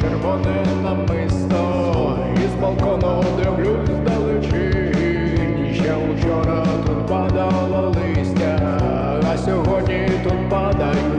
червоне намисто, і з балкону дивлюсь далечінь. Ще вчора тут падало листя, а сьогодні тут падають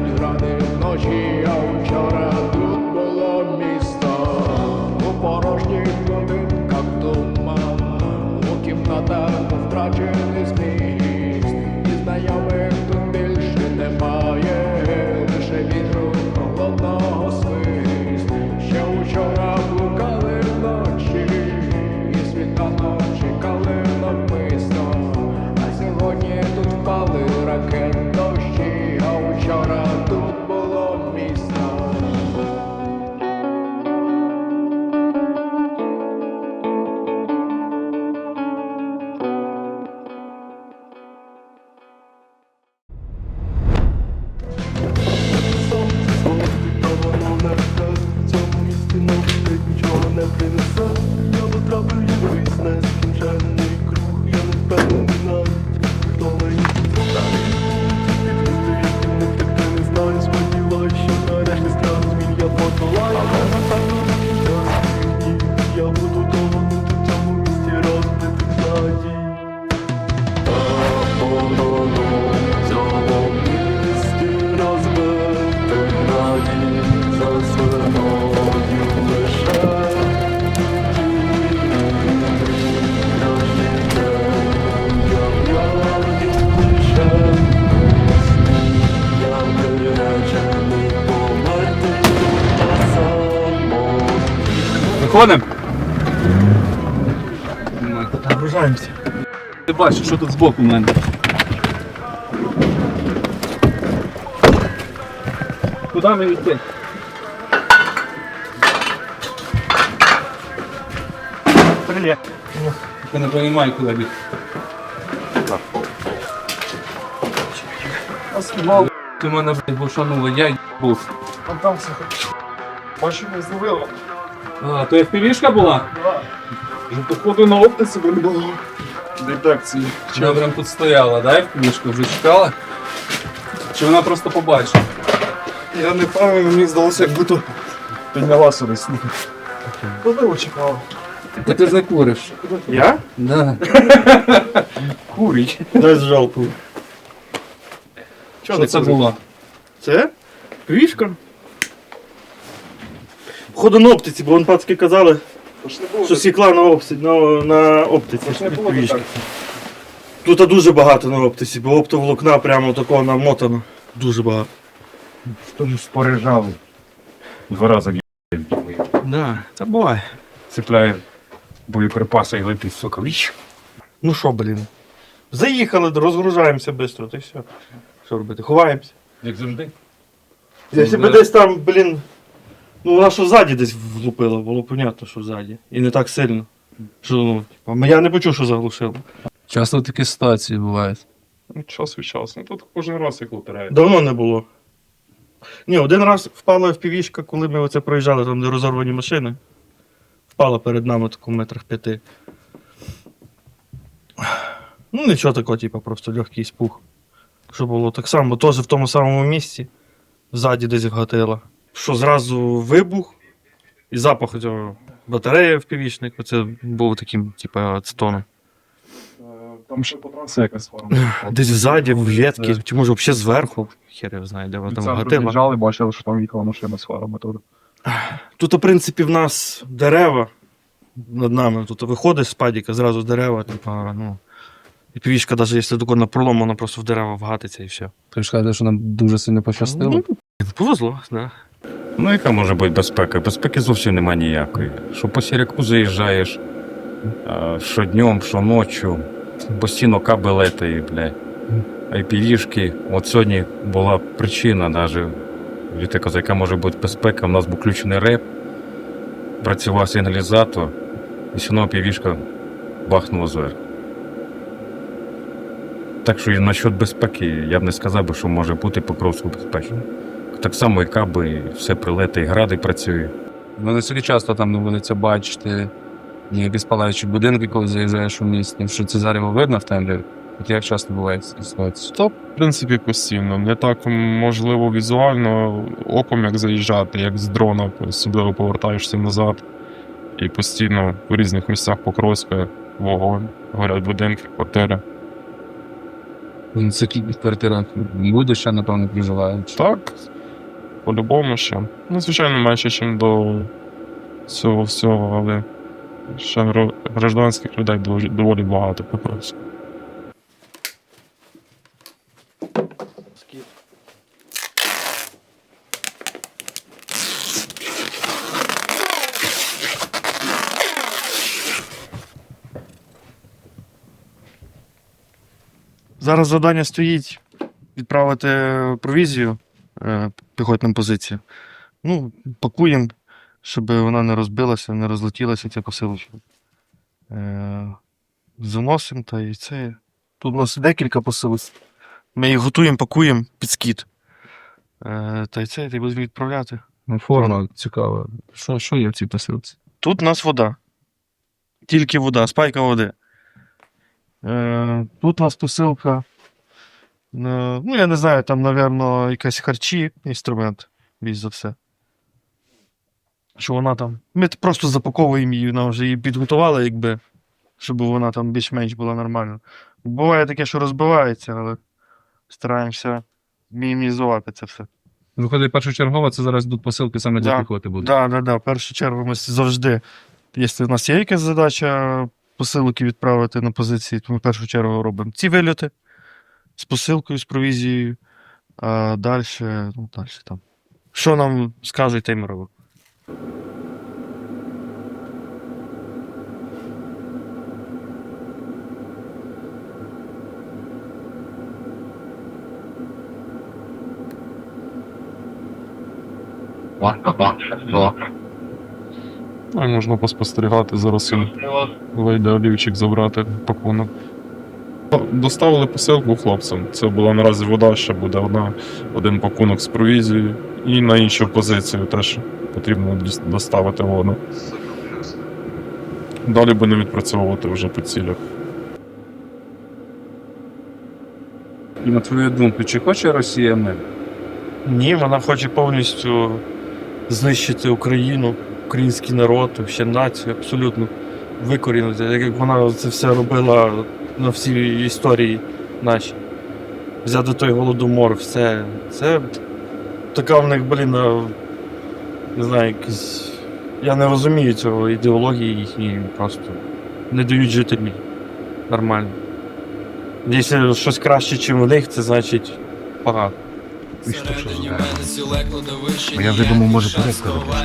Виходимо? Загружаємося. Ти бачиш, що тут збоку в мене. Куди ми йти? Привіт. Я не розумію, куди бігти. Ти мене, блядь, бушанула, я був. Там там все. Машину зловило. А, то FPV-шка була? Вже походу на оптиці не було детекції. Вона прям тут стояла, да, FPV-шка вже чекала? Чи вона просто побачила? Я не впевнений, мені здалося, як будто піднялася десь. Можливо, чекав. Та ти ж не куриш. Я? Да. Курить. Дай жалку. Що це було? Це? Квішка. Походу на оптиці, бо вон пацки казали, що сікла на оптиці, на, на оптиці. Квішка. Тут дуже багато на оптиці, бо оптоволокна прямо такого намотано. Дуже багато. Тоже споряджали. Два рази в Да, це буває. цепляє боєприпаси і летить, сука, віч. Ну що, блін. Заїхали, розгружаємося швидко, то все. Що робити? Ховаємося. Як завжди. Якщо б десь там, блін. Ну, вона що ззаді десь влупила, було понятно, що ззаді. І не так сильно. Що, ну, типа, я не почув, що заглушило. Часто такі ситуації бувають. Ну, час від часу. Ну тут кожен раз як лотерея. Давно не було. Ні, один раз впала впівішка, коли ми оце проїжджали, там де розорвані машини. Впала перед нами таку метрах п'яти. Ну, нічого такого, типу, просто легкий спух. Що було так само, теж в тому самому місці, ззаді десь вгатила. Що зразу вибух і запах цього батареї впівішник, оце був таким, типу, ацетоном. Там ще по трасі якась форма. Десь ззаді, в ветки, чи може взагалі зверху. Хер я знаю, де вона там вгатила. Біжали, бачили, що там їхала машина з фарами туди. Тут, в принципі, в нас дерева над нами. Тут виходиш з падіка, зразу дерева, типа, ну. І півішка, навіть якщо тако пролом, вона просто в дерева вгатиться і все. Ти ж кажеш, що нам дуже сильно пощастило. Повезло, да. Ну, яка може бути безпека? Безпеки зовсім немає ніякої. Що по сіряку заїжджаєш, що днем, що ночі, постійно кабелети, бля. IPV-шки. От сьогодні була причина, навіть яка може бути безпека. У нас був включений реп, працював сигналізатор, і все одно IPV-шка бахнула зверху. Так що і насчет безпеки, я б не сказав що може бути Покровську безпечно. Так само і каби, і все прилети, і гради працює. Ну, не собі часто там доводиться бачити ні безпалаючі будинки, коли заїжджаєш у місті, що це зарево видно в темряві. От як часто буває ця ситуація? Та, в принципі, постійно. Не так можливо візуально оком як заїжджати, як з дрона, особливо повертаєшся назад. І постійно в різних місцях Покровська вогонь, горять будинки, квартири. Це кількість квартир люди ще, напевно, проживають. Так, по-любому ще. Ну, звичайно, менше, ніж до цього всього, але ще гражданських людей доволі- багато Покровська. Зараз завдання стоїть відправити провізію е, піхотним позиціям. Ну, пакуємо, щоб вона не розбилася, не розлетілася ця посилочка. Е, заносимо та і це. Тут у нас декілька посилок. Ми їх готуємо, пакуємо під скіт. Е, та й це, та й будемо відправляти. Ну, форма цікава. Що, що є в цій посилці? Тут у нас вода. Тільки вода, спайка води. Е, тут у нас посилка. Е, ну, я не знаю, там, напевно, якась харчі, інструмент, більш за все. Що вона там. Ми просто запаковуємо її, вона вже її підготували, якби, щоб вона там більш-менш була нормальна. Буває таке, що розбивається, але стараємося мінімізувати це все. Виходить, першочергово, це зараз йдуть посилки саме для Да. піхоти будуть. Так, так, так. В першу чергу ми завжди, якщо в нас є якась задача посилки відправити на позиції, то ми в першу чергу робимо ці вильоти з посилкою, з провізією, а далі, ну, далі там. Що нам скажуть, те й ми робимо. Ну, і можна поспостерігати, зараз вийде олівчик забрати пакунок. Доставили посилку хлопцям. Це була наразі вода, ще буде одна, один пакунок з провізією. І на іншу позицію теж потрібно доставити воду. Далі будемо відпрацьовувати вже по цілях. І на твою думку, чи хоче Росія мир? Ні, вона хоче повністю знищити Україну, український народ, ще націю, абсолютно викорінити, як вона це все робила на всій історії нашій. Взяти той голодомор, все. Це така в них, блін, не знаю, якась. Я не розумію цього ідеології їхньої просто не дають жити мені нормально. Якщо щось краще, ніж в них, це значить погано. А я вже думав, може робити.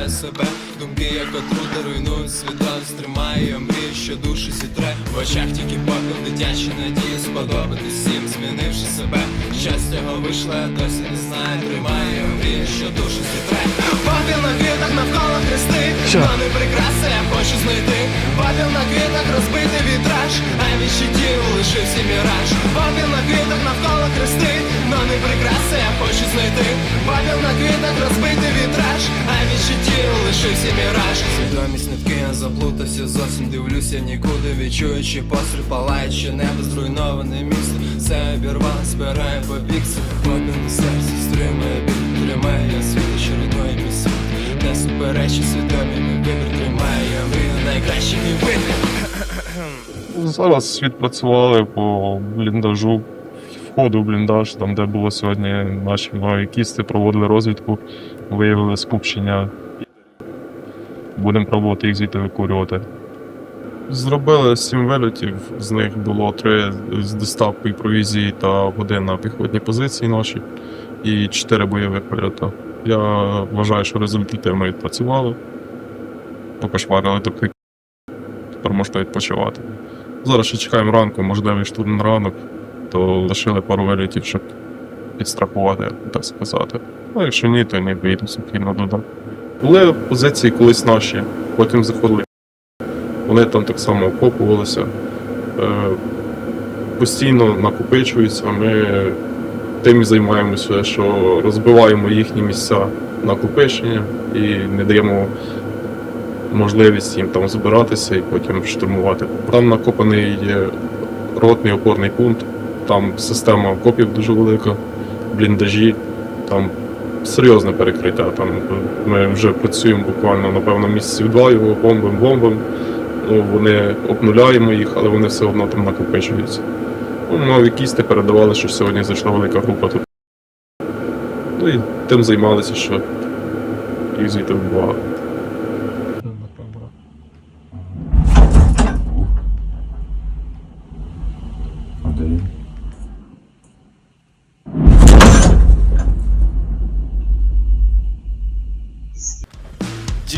себе. Думки як отрута руйнують світла Стримає мрію, що душу сітре. В очах тільки попіл дитячі надії Сподобатись всім, змінивши себе Щастя його вийшло, досі не знаю. Тримає мрію, що душу сітре. Попіл на квітах навколо хрести Но не прикраси, я хочу знайти. Попіл на квітах розбитий вітраж А від щитів лишився міраж. Попіл на квітах навколо хрести Но не прикраси, я хочу знайти. Попіл на квітах розбитий вітраж А від щитів лишився міраж. Свідомість нитки, я заплутався зовсім. Дивлюся нікуди, відчуючи постріл. Палаючи небо, зруйноване місто Все обірвало, збирає по біксі на серці, стримує біль Тримає я світло, що руйнує світ Не суперечі свідомі, мій вибір Тримає мрію, найкращий мій вибір Зараз відпрацювали по бліндажу, входу в бліндаж, там, де було сьогодні наші кісти, проводили розвідку, виявили скупчення. Будемо пробувати їх звідти викурювати. Зробили сім вильотів, з них було три з доставкою провізії та один на піхотні позиції наші, і чотири бойових вильота. Я вважаю, що результативно відпрацювали. Покошмарили такий. Тепер можна відпочивати. Зараз ще чекаємо ранку, можливий штурм на ранок, то лишили пару вилітів, щоб підстрахувати, так сказати. Ну, якщо ні, то не вийду спокійно додому. Були позиції колись наші, потім заходили. Вони там так само окопувалися. Е, постійно накопичуються. Ми тим і займаємося, що розбиваємо їхні місця накопичення і не даємо можливість їм там збиратися і потім штурмувати. Там накопаний ротний опорний пункт, там система окопів дуже велика, бліндажі, там серйозне перекриття. Там ми вже працюємо буквально, напевно, місяців два його бомбим, бомбим. Ну, вони обнуляємо їх, але вони все одно там накопичуються. Ну, мав кісти передавали, що сьогодні зайшла велика група тут. Ну і тим займалися, що їх звідти вбивали.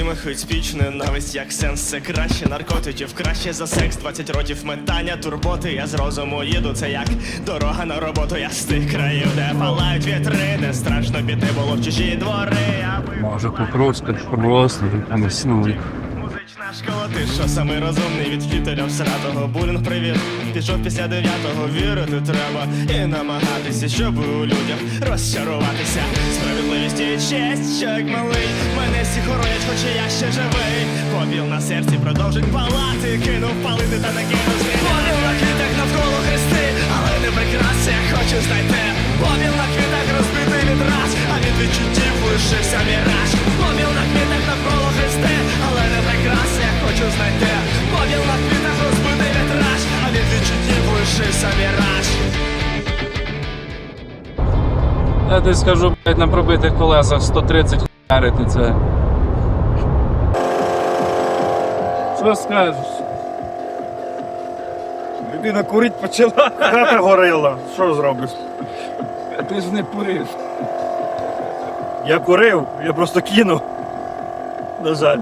Діми хить спіч, ненависть як сенс, це краще наркотиків, краще за секс, 20 років метання, турботи, я з розуму їду, це як дорога на роботу, я з тих країв, де палають вітри, не страшно піти було в чужі двори, аби Може, попросить просто там існує. Ти що самий розумний від вчителя всратого Булінг привіт, пішов після дев'ятого. Вірити треба І намагатися, щоб у людях розчаруватися. Справедливість і честь, як малий. Мене всі хоронять, хоч і я ще живий. Попіл на серці продовжить палати. Кинув палити та накинув зрі Попіл на квітах навколо хрести, але не прикраси, я хочу знайти. Попіл на квітах розбитий відраз, а від відчуттів лишився міраж прикраси, я хочу на квітах розбитий вітраж, а від відчуттів лишився міраж Я тобі скажу, блядь, на пробитих колесах 130 хуярити це. Що скажеш? Людина курить почала, хата горила. Що зробиш? Ти ж не курив. Я курив, я просто кинув. На жаль.